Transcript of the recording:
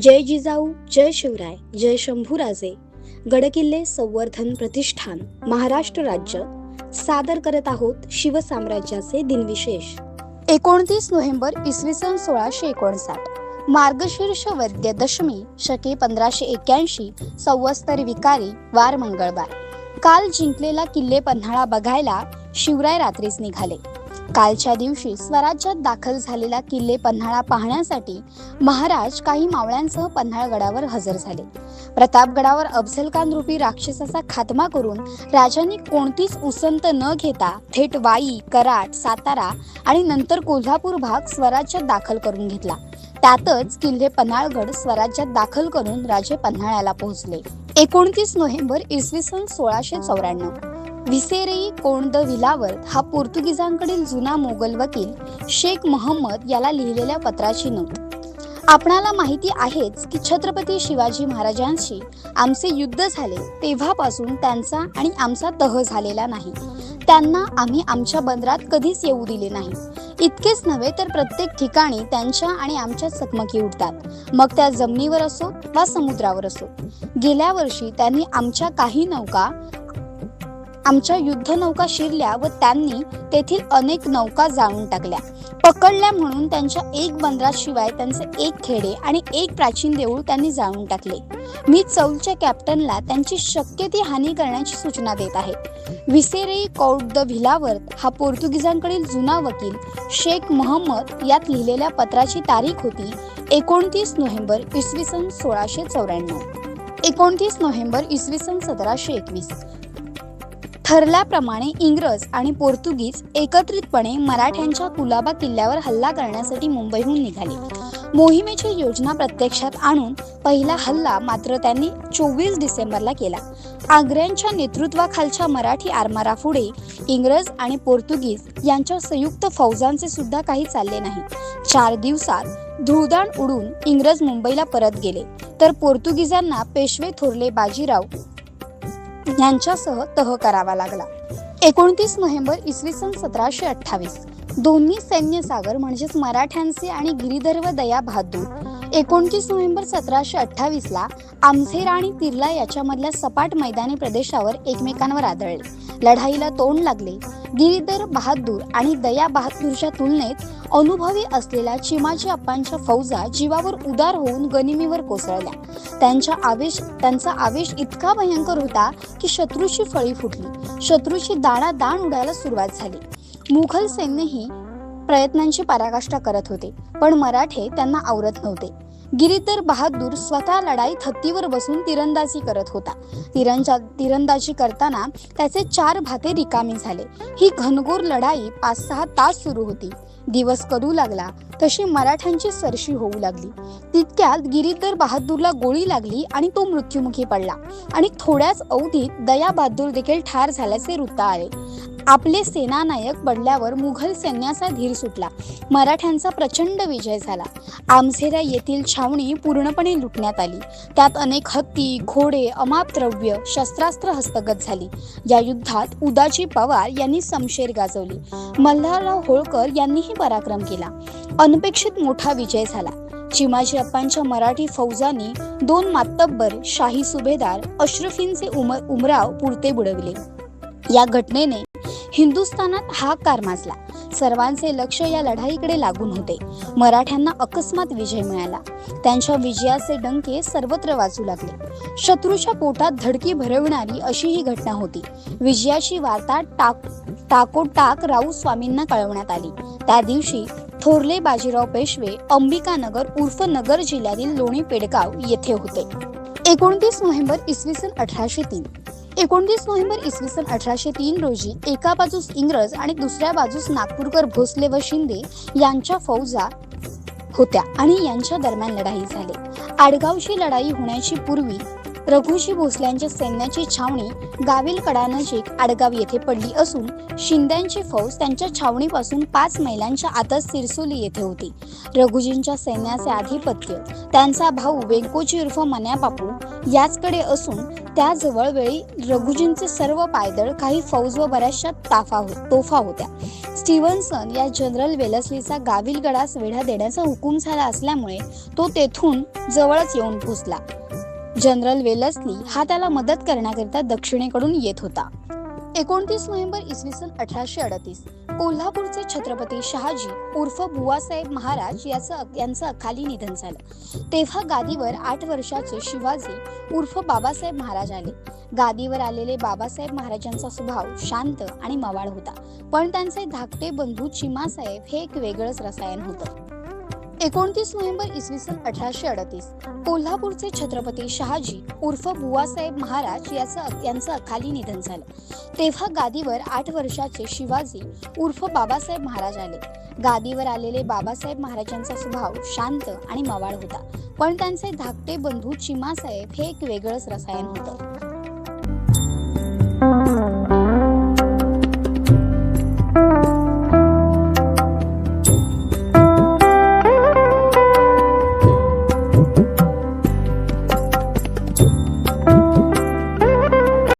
जय जिजाऊ जय शिवराय जय शंभूराजे. गडकिल्ले संवर्धन प्रतिष्ठान महाराष्ट्र राज्य. सादर करत आहोत शिवसाम्राज्याचे दिनविशेष. एकोणतीस नोव्हेंबर इसवी सन सोळाशे एकोणसाठ. मार्गशीर्ष वैद्य दशमी शके पंधराशे एक्क्याऐंशी संवस्तर विकारी वार मंगळवार. काल जिंकलेला किल्ले पन्हाळा बघायला शिवराय रात्रीच निघाले. कालच्या दिवशी स्वराज्यात दाखल झालेला किल्ले पन्हाळा पाहण्यासाठी महाराज काही मावळ्यांसह पन्हाळगडावर हजर झाले. प्रतापगडावर अफझलखान रूपी राक्षसाचा खात्मा करून राजांनी कोणतीच उसंत न घेता थेट वाई कराड सातारा आणि नंतर कोल्हापूर भाग स्वराज्यात दाखल करून घेतला. त्यातच किल्ले पन्हाळगड स्वराज्यात दाखल करून राजे पन्हाळ्याला पोहोचले. एकोणतीस नोव्हेंबर इसवी सन सोळाशे चौऱ्याण्णव. व्हिसेरेई कोंड विलावर हा पोर्तुगीजांकडील जुना मोगल वकील शेख महम्मद याला लिहिलेल्या पत्राची नोंद. आपणाला माहिती आहेच की छत्रपती शिवाजी महाराजांशी आमचे युद्ध झाले तेव्हापासून त्यांचा आणि आमचा तह झालेला नाही. त्यांना आम्ही आमच्या बंदरात कधीच येऊ दिले नाही. इतकेच नव्हे तर प्रत्येक ठिकाणी त्यांच्या आणि आमच्या चकमकी उडतात. मग त्या जमिनीवर असो वा समुद्रावर असो. गेल्या वर्षी त्यांनी आमच्या काही नौका आमच्या युद्धनौका शिरल्या व त्यांनी तेथील अनेक नौका जाळून टाकल्या. पकडल्या म्हणून त्यांच्या एक बंदराशिवाय त्यांचे एक खेडे आणि एक प्राचीन देऊळ त्यांनी जाळून टाकले. मी चौलच्या कॅप्टनला त्यांची शक्य ती हानी करण्याची सूचना देत आहे. विसेरेई कौट द भिलावर्त हा पोर्तुगीजांकडील जुना वकील शेख महम्मद यात लिहिलेल्या पत्राची तारीख होती एकोणतीस नोव्हेंबर इसवी सन सोळाशे चौऱ्याण्णव. एकोणतीस नोव्हेंबर इसवी सन सतराशे एकवीस. ठरल्याप्रमाणे इंग्रज आणि पोर्तुगीज एकत्रितपणे मराठ्यांच्या कुलाबा किल्ल्यावर हल्ला करण्यासाठी मुंबईहून निघाले. मोहिमेची योजना प्रत्यक्षात आणून पहिला हल्ला मात्र त्यांनी चोवीस डिसेंबरला केला. आग्र्यांच्या नेतृत्वाखालच्या मराठी आरमारापुढे इंग्रज आणि पोर्तुगीज यांच्या संयुक्त फौजांचे सुद्धा काही चालले नाही. चार दिवसात धुळदाण उडून इंग्रज मुंबईला परत गेले. तर पोर्तुगीजांना पेशवे थोरले बाजीराव यांच्यासह तह करावा लागला. एकोणतीस नोव्हेंबर इसवी सन सतराशे अठ्ठावीस. दोन्ही सैन्य सागर म्हणजेच मराठ्यांचे आणि गिरीधर व दया बहादूर एकोणतीस नोव्हेंबर सतराशे अठ्ठावीस ला आमझेर आणि तिर्ला याच्यामधल्या सपाट मैदानी प्रदेशावर एकमेकांवर आदळले. लढाईला तोंड लागले. गिरीधर बहादूर आणि दया बहादूरच्या तुलनेत अनुभवी असलेल्या चिमाजी अप्पांच्या फौजा जीवावर उदार होऊन गनिमीवर कोसळल्या. त्यांच्या आवेश त्यांचा आवेश इतका भयंकर होता की शत्रूची फळी फुटली. शत्रूची दाणा दाण उडायला सुरुवात झाली. मुघल सैन्यही प्रयत्नांची पराकाष्ठा करत होते पण मराठे त्यांना आवरत नव्हते. गिरीधर बहादूर स्वतः लढाईत हत्तीवर बसून तिरंदाजी करत होता. तिरंजा तिरंदाजी करताना त्याचे चार भाते रिकामी झाले. ही घनघोर लढाई पाच सहा तास सुरू होती. दिवस करू लागला तशी मराठ्यांची सरशी होऊ लागली. तितक्यात गिरीधर बहादूरला गोळी लागली आणि तो मृत्युमुखी पडला. आणि थोड्याच अवधीत दया बहादूर देखील ठार झाल्याचे वृत्त आले. आपले सेनानायक पडल्यावर मुघल सैन्याचा धीर सुटला. मराठ्यांचा प्रचंड विजय झाला. आमझेरा येथील छावणी पूर्णपणे लुटण्यात आली. त्यात अनेक हत्ती घोडे अमाप द्रव्य शस्त्रास्त्र हस्तगत झाली. या युद्धात उदाजी पवार यांनी समशेर गाजवली. मल्हारराव होळकर यांनीही पराक्रम केला. अनपेक्षित मोठा विजय झाला. चिमाजी अप्पांच्या मराठी फौजांनी दोन मातब्बर शाही सुभेदार अश्रफींचे उमर उमराव पुरते बुडविले. या घटनेने हिंदुस्थानात हाकार माजला. सर्वांचे लक्ष या लढाईकडे लागून होते. मराठ्यांना अकस्मात विजय मिळाला. त्यांच्या विजयाचे डंके सर्वत्र वाजू लागले. शत्रूच्या पोटात धडकी भरविणारी अशी ही घटना होती. विजयाची वार्ता टाक टाकोटाक राऊत स्वामींना कळवण्यात आली. त्या दिवशी थोरले बाजीराव पेशवे अंबिकानगर उर्फ नगर जिल्ह्यातील लोणी पेडगाव येथे होते. एकोणतीस नोव्हेंबर इसवी सन अठराशे तीन. एकोणतीस नोव्हेंबर इसवी सन अठराशे तीन रोजी एका बाजूस इंग्रज आणि दुसऱ्या बाजूस नागपूरकर भोसले व शिंदे यांच्या फौजा होत्या आणि यांच्या दरम्यान लढाई झाली. आडगावची लढाई होण्याची पूर्वी रघुजी भोसल्यांच्या सैन्याची छावणी गावील कडानजीक आडगाव येथे पडली असून शिंद्यांची फौज त्यांच्या छावणीपासून पाच मैलांच्या आतच सिरसोली येथे होती. रघुजींच्या सैन्याचे आधिपत्य त्यांचा भाऊ वेंकोजी उर्फ मन्या बापू याचकडे असून त्याजवळ वेळी रघुजींचे सर्व पायदळ काही फौज व बऱ्याचशा ताफा हो- तोफा होत्या. स्टीव्हन्सन या जनरल वेलसलीचा गावील गडास वेढा देण्याचा हुकूम झाला असल्यामुळे तो तेथून जवळच येऊन पोचला जनरल वेलसली हा त्याला मदत करण्याकरिता दक्षिणेकडून येत होता. एकोणतीस नोव्हेंबर इसवी सन अठराशे अडतीस कोल्हापूरचे छत्रपती शहाजी उर्फ बुवासाहेब महाराज याचं यांचं अकाली निधन झालं. तेव्हा गादीवर आठ वर्षाचे शिवाजी उर्फ बाबासाहेब महाराज आले. गादीवर आलेले बाबासाहेब महाराजांचा स्वभाव शांत आणि मवाळ होता. पण त्यांचे धाकटे बंधू चिमासाहेब हे एक वेगळंच रसायन होतं. एकोणतीस नोव्हेंबर इसवी सन अठराशे अडतीस. कोल्हापूरचे छत्रपती शहाजी उर्फ बुवासाहेब महाराज याचं यांचं अकाली निधन झालं. तेव्हा गादीवर आठ वर्षाचे शिवाजी उर्फ बाबासाहेब महाराज आले. गादीवर आलेले बाबासाहेब महाराजांचा स्वभाव शांत आणि मवाळ होता. पण त्यांचे धाकटे बंधू चिमासाहेब हे एक वेगळंच रसायन होतं.